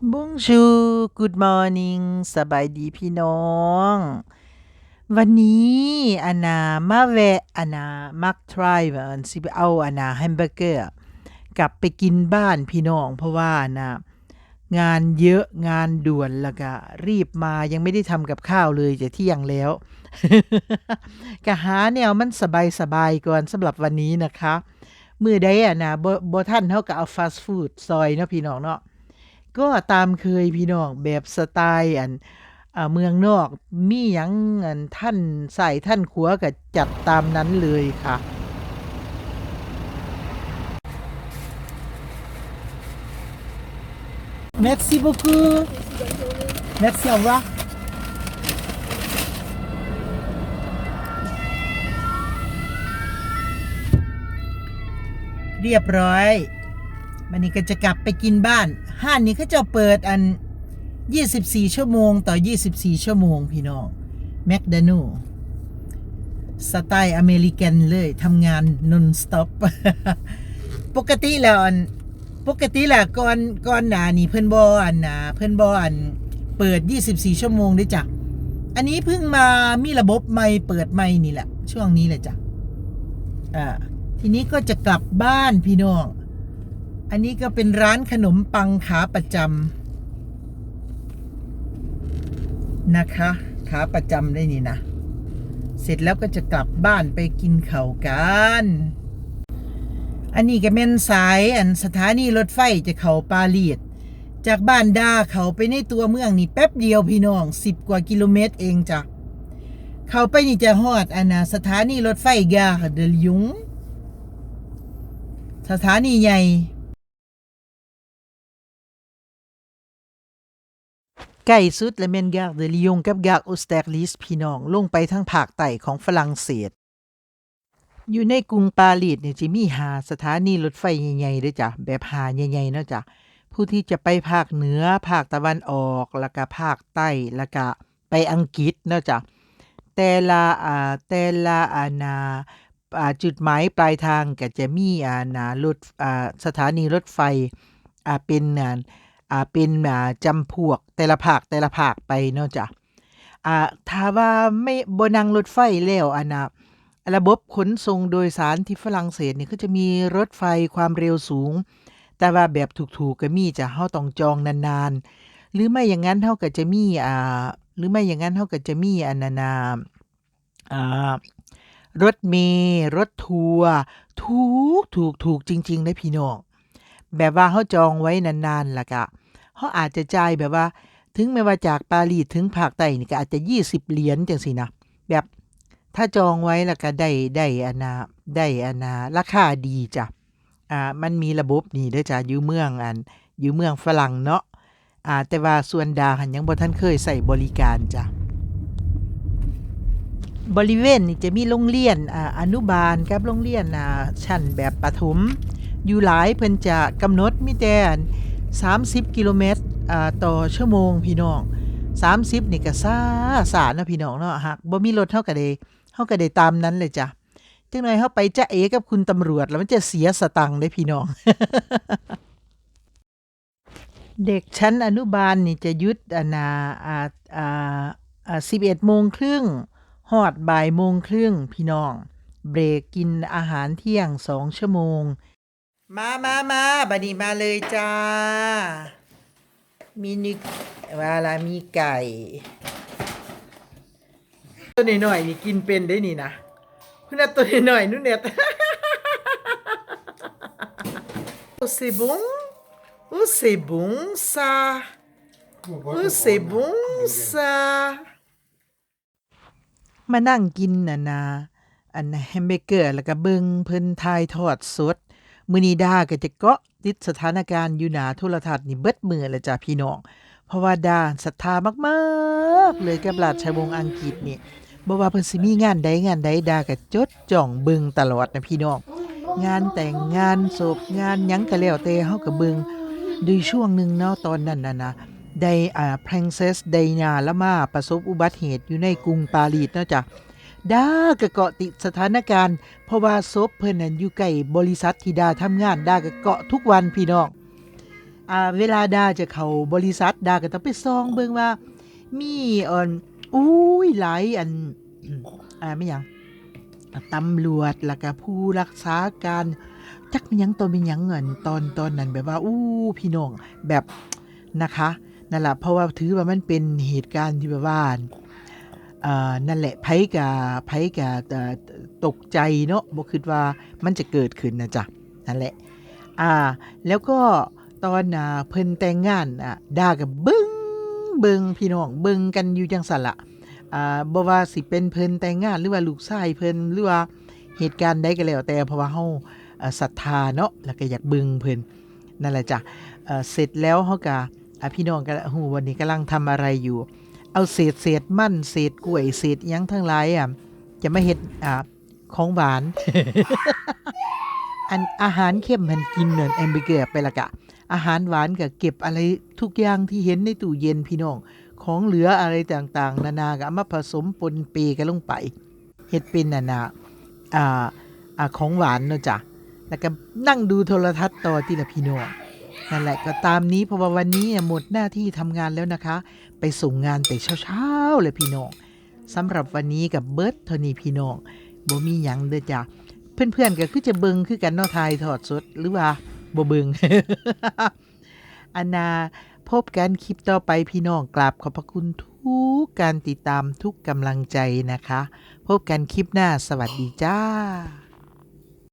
Bonjour Good morning สบายดีพี่น้อง วันนี้อานามาแวะอานามักทรายวันสิไปเอาอานาแฮมเบอร์เกอร์กลับไปกินบ้านพี่น้อง เพราะว่าอานางานเยอะงานด่วนแล้วก็รีบมายังไม่ได้ทำกับข้าวเลยจะเที่ยงแล้วก็หาแนวมันสบายๆก่อนสำหรับวันนี้นะคะ มือใดอะนะบบ่ท่านเท่ากับเอาฟาสต์ฟู้ดซอยเนาะพี่น้องเนาะ ก็ตามเคยพี่น้องแบบสไตล์อันเมืองนอกมีหยังอันท่านใส่ท่านขัวก็จัดตามนั้นเลยค่ะ Merci beaucoup Merci au revoir เรียบร้อย วันนี้ก็จะกลับไปกินบ้าน ห้านนี้เขาจะเปิดอัน 24 ชั่วโมงต่อ 24 ชั่วโมงพี่น้องแมคดานูสไตล์อเมริกันเลยทำงานนนสต็อปปกติแล้วอันปกติแล้วก่อนก่อนหน้านี้เพิ่อนบออันนะเพิ่อนบออันเปิด 24 ชั่วโมงด้วยจ้ะอันนี้เพิ่งมามีระบบใหม่เปิดใหม่นี่แหละ ช่วงนี้แหละจ้ะอ่าทีนี้ก็จะกลับบ้านพี่น้อง อันนี้ก็เป็นร้านขนมปังขาประจำนะคะ ขาประจำได้นี่นะ เสร็จแล้วก็จะกลับบ้านไปกินเขาวกัน อันนี้ก็เป็นสายอันสถานีรถไฟจะเข้าปารีสจากบ้านดาเขาไปในตัวเมืองนี่แป๊บเดียวพี่น้องสิบกว่ากิโลเมตรเองจ้ะเขาไปนี่จะฮอดอันนะสถานีรถไฟกาเดลยุง สถานีใหญ่ ใกล้สุดและเมนกาเดลิยงกับกาอุสเตอร์ลิสพี่น้องลงไปทั้งภาคใต้ของฝรั่งเศส อยู่ในกรุงปารีสเนี่ยจะมีหาสถานีรถไฟใหญ่ๆด้วยจ้ะแบบหาใหญ่ๆเนาะจ้ะผู้ที่จะไปภาคเหนือภาคตะวันออกแล้วก็ภาคใต้แล้วก็ไปอังกฤษเนาะจ้ะแต่ละอ่าแต่ละอานาอ่าจุดหมายปลายทางก็จะมีอ่านารถอ่าสถานีรถไฟอ่าเป็นอ่า อ่าเป็นอ่าจำพวกแต่ละภาคแต่ละภาคไปเนาะจ้ะอ่าถ้าว่าไม่บนังรถไฟแล้วอันน่ะระบบขนส่งโดยสารที่ฝรั่งเศสเนี่ยก็จะมีรถไฟความเร็วสูง แต่ว่าแบบถูกๆก็มีจะเฮาต้องจองนานๆ หรือไม่อย่างนั้นเฮาก็จะมีอ่าหรือไม่อย่างนั้นเฮาก็จะมีอันนานาอ่ารถเมล์รถทัวร์ถูกถูกถูกจริงๆนะพี่น้องแบบว่าเขาจองไว้นานๆล่ะกะ เขาอาจจะจ่ายแบบว่า ถึงแม้ว่าจากปารีสถึงภาคใต้นี่ก็อาจจะ 20 เหรียญจังสินะ แบบถ้าจองไว้แล้วก็ได้ได้อนาได้อนาราคาดีจ้ะอ่ามันมีระบบนี่เด้อจ้ะอยู่เมืองอันอยู่เมืองฝรั่งเนาะอ่าแต่ว่าส่วนดาหันยังบ่ทันเคยใส่บริการจ้ะบริเวณนี่จะมีโรงเรียนอ่าอนุบาลกับโรงเรียนอ่าชั้นแบบประถมอยู่หลายเพิ่นจะกำหนดมีแต่อัน 30 กิโลเมตรอ่าต่อชั่วโมงพี่น้อง 30 นี่ก็ซ่าสานะพี่น้องเนาะหากบ่มีรถเฮาก็ได้เฮาก็ได้ตามนั้นเลยจ้ะจังหน่อยเฮาไปจะเอกับคุณตำรวจแล้วมันจะเสียสตังค์ได้พี่น้อง เด็กชั้นอนุบาลนี่จะยุดอนาอ่าอ่าอ่า11โมงครึ่งฮอดบ่ายโมงครึ่งพี่น้อง เบรกกินอาหารเที่ยงสองชั่วโมง มามามาบัดนี้มาเลยจ้า มีนึกเวลามีไก่ ตัวหน่อยๆนี่กินเป็นได้นี่นะคุณน่ะตัวหน่อยๆนู่นเนี่ยโอ้ c'est bon oh c'est bon ça oh c'est bon ça มานั่งกินน่ะนะอันแฮมเบอร์เกอร์แล้วก็เบิงเพิ่นทายทอดสด มื้อนี้ดาก็จะเกาะติดสถานการณ์อยู่หน้าโทรทัศน์นี่เบิดมือแล้วจ้ะพี่น้อง เพราะว่าดาศรัทธามากๆ เลยกับราชวงศ์อังกฤษนี่บ่ว่าเพิ่นสิมีงานใดงานใดดาก็จดจ้องเบิงตลอดนะพี่น้อง งานแต่งงานศพงานหยังก็แล้วแต่เฮาก็เบิงโดยช่วงหนึงเนาะตอนนั้นน่ะนะได้อ่า Princess Diana ละมาประสบอุบัติเหตุอยู่ในกรุงปารีสเนาะจ้ะ ดาก็เกาะติดสถานการณ์ เพราะว่าศพเพิ่นนั้นอยู่ใกล้บริษัทที่ดาทำงานดาก็เกาะทุกวันพี่น้องอ่าเวลาดาจะเข้าบริษัทดาก็ต้องไปซองเบิ่งว่า มีอ่อนอุ้ยหลายอันอ่าไม่หยังอ่าตำรวจแล้วก็ผู้รักษาการ จักมียังตอนมียังเงินตอนตอนนั้นแบบว่าอู้พี่น้องแบบนะคะนั่นแหละเพราะว่าถือว่ามันเป็นเหตุการณ์ที่แบบว่า นั่นแหละไผกะไผกะตกใจเนาะบ่คิดว่ามันจะเกิดขึ้นนะจ๊ะนั่นแหละอ่าแล้วก็ตอนน่ะเพิ่นแต่งงานอะดากับเบิงเบิงพี่น้องเบิงกันอยู่จังซั่นละอ่าบ่ว่าสิเป็นเพิ่นแต่งงานหรือว่าลูกชายเพิ่นหรือว่าเหตุการณ์ใดก็แล้วแต่เพราะว่าเฮาศรัทธาเนาะแล้วก็อยากเบิงเพิ่นนั่นแหละจ้ะเสร็จแล้วเฮาก็อะพี่น้องก็ฮู้วันนี้กำลังทำอะไรอยู่ เอาเศษเศษมันเศษกล้วยเศษยังทั้งหลายอะจะไมาเฮ็ดอ่าของหวาน อันอาหารเข้มมันกินเหมือนแอมเบเกอร์ไปละกะ อาหารหวานก็เก็บอะไรทุกอย่างที่เห็นในตู้เย็นพี่น้อง ของเหลืออะไรต่างๆ นานาก็เอามาผสมปนเปกันลงไปเฮ็ดเป็นน่ะนะอ่าอ่าของหวานเนาะจ้ะแล้วก็นั่งดูโทรทัศน์ต่อที่ละพี่น้อง นั่นแหละก็ตามนี้เพราะว่าวันนี้หมดหน้าที่ทำงานแล้วนะคะ ไปส่งงานแต่เช้าๆเลยพี่น้องสำหรับวันนี้กับเบิร์ดเท่านี้พี่น้องบ่มีหยังเด้อจ้ะเพื่อนๆก็คือจะเบิงคือกันเนาะทายถอดสดหรือว่าบ่เบิงอันนาพบกันคลิปต่อไปพี่น้องกราบขอบพระคุณทุกการติดตามทุกกำลังใจนะคะ พบกันคลิปหน้าสวัสดีจ้า